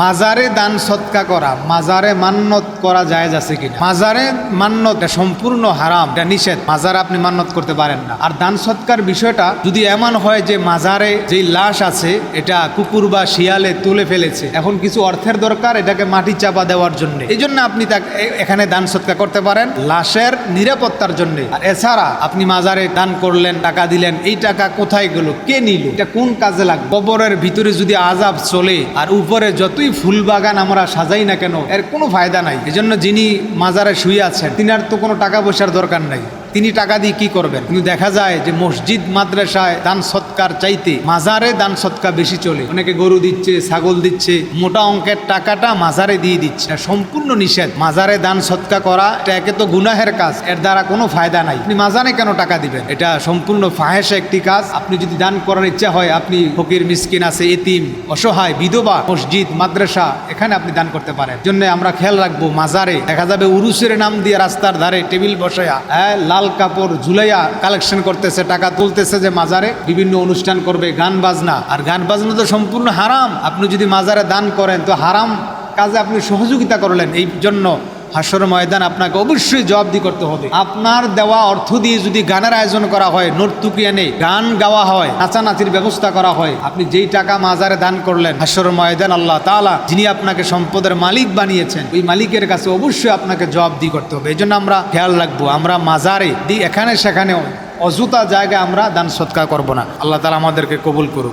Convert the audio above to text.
মাজারে দান সৎকা করা, মাজারে মান্নত করা জায়েজ আছে কিনা? মাজারে মান্নত সম্পূর্ণ হারাম, এটা নিষেধ। মাজারে আপনি মান্নত করতে পারেন না। আর দান সৎকার বিষয়টা যদি এমন হয় যে মাজারে যেই লাশ আছে, এটা কুকুর বা শিয়ালে তুলে ফেলেছে, এখন কিছু অর্থের দরকার এটাকে মাটি চাপা দেওয়ার জন্য। এই জন্য আপনি তাকে এখানে দান সৎকার করতে পারেন লাশের নিরাপত্তার জন্য। আর এছাড়া আপনি মাজারে দান করলেন, টাকা দিলেন, এই টাকা কোথায় গেল, কে নিল, এটা কোন কাজে লাগবে? কবরের ভিতরে যদি আজাব চলে, আর উপরে যতই ফুল বাগান আমরা সাজাই না কেন, এর কোনো ফায়দা নাই। এজন্য যিনি মাজারে শুয়ে আছেন, তিনার তো কোনো টাকা পয়সার দরকার নাই। তিনি টাকা দিয়ে কি করবেন? কিন্তু দেখা যায় যে মসজিদ, মাদ্রাসায় দান সৎকার চাইতে মাজারে দান সৎকার বেশি চলে। অনেকে গরু দিচ্ছে, ছাগল দিচ্ছে, মোটা অঙ্কের টাকাটা মাজারে দিয়ে দিচ্ছে। সম্পূর্ণ নিষেধ, মাজারে দান সৎকার করা, এটা একে তো গুনাহের কাজ, এর দ্বারা কোনো ফায়দা নাই। আপনি মাজারে কেন টাকা দিবেন? এটা সম্পূর্ণ ফাহেসা একটি কাজ। আপনি যদি দান করার ইচ্ছা হয়, আপনি ফকির, মিসকিন আছে, এতিম, অসহায়, বিধবা, মসজিদ, মাদ্রাসা, এখানে আপনি দান করতে পারেন। জন্য আমরা খেয়াল রাখব, মাজারে দেখা যাবে উরুসের নাম দিয়ে রাস্তার ধারে টেবিল বসায়া হ্যাঁ লাল কাপড় ঝুলাইয়া কালেকশন করতেছে, টাকা তুলতেছে যে মাজারে বিভিন্ন অনুষ্ঠান করবে, গান বাজনা। আর গান বাজনা তো সম্পূর্ণ হারাম। আপনি যদি মাজারে দান করেন, তো হারাম কাজে আপনি সহযোগিতা করলেন। এই জন্য হাসর ময়দান আপনাকে অবশ্যই জবাবদি করতে হবে। আপনার দেওয়া অর্থ দিয়ে যদি গানের আয়োজন করা হয় নর্তুকি এনে গান গাওয়া হয়, নাচানাচির ব্যবস্থা করা হয়, আপনি যেই টাকা মাজারে দান করলেন হাসর ময়দান আল্লাহ তাআলা, যিনি আপনাকে সম্পদের মালিক বানিয়েছেন, ওই মালিকের কাছে অবশ্যই আপনাকে জবাবদি করতে হবে। এই জন্য আমরা খেয়াল রাখব, আমরা মাজারে দি এখানে সেখানে অযুতা জায়গায় আমরা দান সৎকার করব না। আল্লাহ তালা আমাদেরকে কবুল করুন